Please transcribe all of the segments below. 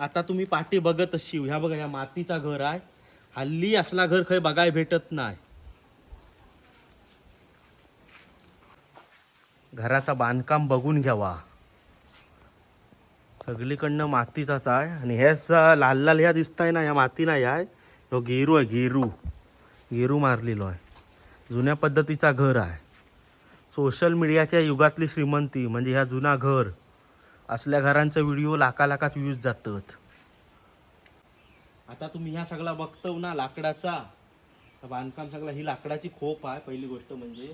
आता तुम्ही पाठी बघत शिव ह्या बघा ह्या मातीचा घर आहे. हल्ली असला घर खंय बघाय भेटत नाही. घराचा बांधकाम बघून घ्यावा. सगळीकडनं मातीचाच आहे. आणि हे लाल लाल ह्या दिसताय ना या माती नाही आहे. ह्यो गेरू आहे गेरू. गेरू मारलेलो आहे. जुन्या पद्धतीचा घर आहे. सोशल मीडियाच्या युगातली श्रीमंती म्हणजे ह्या जुना घर. असल्या घरांचा व्हिडिओ लाखा लाखात व्ह्यूज जातात. आता तुम्ही ह्या सगळा बघतो ना लाकडाचा. बांधकाम सगळा ही लाकडाची खोप आहे पहिली गोष्ट म्हणजे.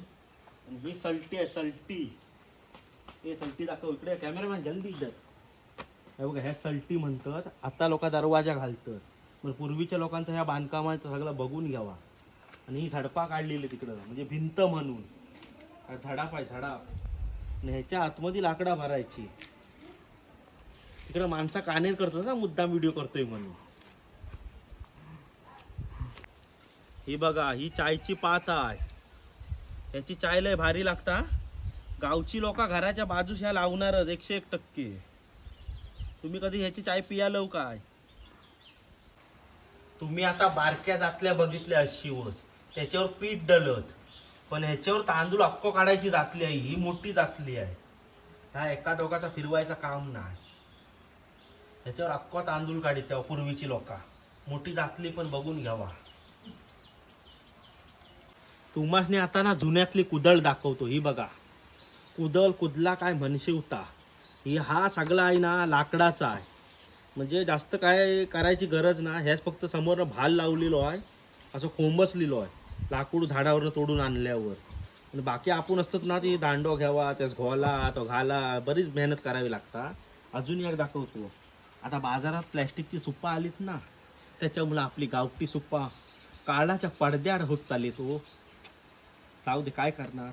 आणि ही सलटी आहे सल्टी. हे सलटी दाखव इकडे कॅमेरामॅन जल्दी इधर हे बघा ह्या सल्टी म्हणतात आता लोक दरवाजा घालतात. मग पूर्वीच्या लोकांचा ह्या बांधकामाचं सगळं बघून घ्यावा. आणि ही झडपा काढलेली तिकडं म्हणजे भिंत म्हणून. झडाप आहे झडाप. आणि ह्याच्या आतमध्ये लाकडा भरायची. तिकडे माणसा कानेर करतो ना मुद्दाम व्हिडिओ करतोय म्हणून. ही बघा ही चायची पात आहे. ह्याची चाय लय भारी लागता गावची लोक घराच्या बाजूस ह्या लावणारच एकशे एक टक्के. तुम्ही कधी ह्याची चाय पियालो काय? तुम्ही आता बारक्या जातल्या बघितल्या शिवस. त्याच्यावर पीठ डलत. पण ह्याच्यावर तांदूळ अक्को काढायची जातली आहे ही मोठी जातली आहे. ह्या एका दोघाचा फिरवायचं काम नाही. ह्याच्यावर अख्खा तांदूळ काढित तेव्हा पूर्वीची लोका. मोठी जातली पण बघून घ्यावा. तुमासने आता ना जुन्यातली कुदळ दाखवतो ही बघा. कुदळ कुदला काय म्हणशी होता? ही हा सगळा आहे ना लाकडाचा आहे. म्हणजे जास्त काय करायची गरज ना ह्याच फक्त समोर भाल लावलेलो आहे असं खोंबसलेलो आहे लाकूड झाडावरनं तोडून आणल्यावर. आणि बाकी आपण असतात ना ती दांडो घ्यावा त्यास घोला तो घाला बरीच मेहनत करावी लागता. अजून एक दाखवतो. आता बाजारात प्लॅस्टिकची सुप्पा आलीत ना त्याच्यामुळं आपली गावठी सुप्पा काळाच्या पडद्याड होत चालली तो हो. जाऊ दे काय करणार?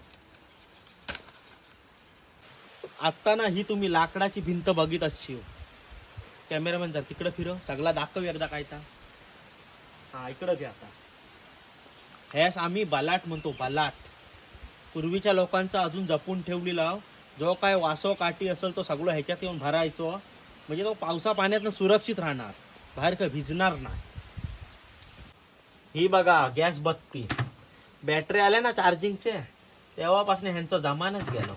आत्ता ना ही तुम्ही लाकडाची भिंत बघित असशील. कॅमेरामॅन जर तिकडं फिरो सगळा दाखव एकदा काय ता हा इकडं घ्या आता. ह्यास आम्ही बलाट म्हणतो बलाट. पूर्वीच्या लोकांचा अजून जपून ठेवलेला जो काय वासो काठी असेल तो सगळं ह्याच्यात येऊन भरायचो. म्हणजे तो पावसा पाण्यातनं सुरक्षित राहणार बाहेर काय भिजणार नाही. ही बघा गॅस बत्ती बॅटरी आल्या ना चार्जिंगचे तेव्हापासून ह्यांचा जमानच गेलो.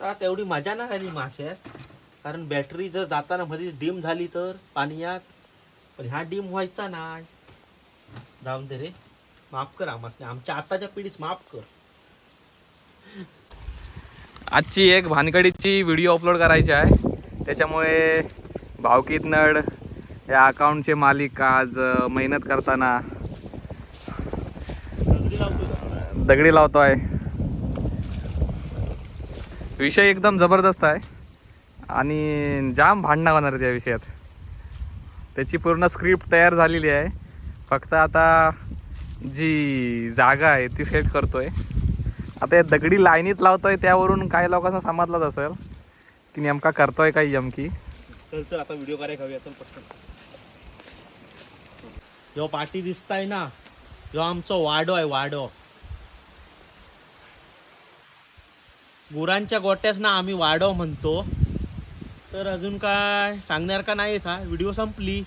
तर तेवढी मजा नाही राहिली माश्यास कारण बॅटरी जर जाताना मध्ये डिम झाली तर पाण्यात. पण ह्या डिम व्हायचा नाही. जाऊन दे रे. माफ कर आम्हाला आमच्या आताच्या पिढीच माफ कर. आजची एक भानगडीची व्हिडिओ अपलोड करायची आहे. त्याच्यामुळे भावकीत नड या अकाउंटचे मालिक आज मेहनत करताना दगडी लावतो आहे लावतोय. विषय एकदम जबरदस्त आहे. आणि जाम भांडणं होणार आहे त्या विषयात. त्याची पूर्ण स्क्रिप्ट तयार झालेली आहे. फक्त आता जी जागा आहे ती सेट करतोय. आता या दगडी लाईनीत लावतोय त्यावरून काही लोकांना समजलंच असेल. की नेमका करतोय काही जमकी चल चल आता व्हिडिओ करायला हवी चल पटकन. जो पाठी दिसताय ना? जो आमचा वाडो आहे वाडो. गुरांच्या गोट्यास ना आम्ही वाडो म्हणतो. तर अजून काय? सांगणार का नाहीच हा? व्हिडिओ संपली.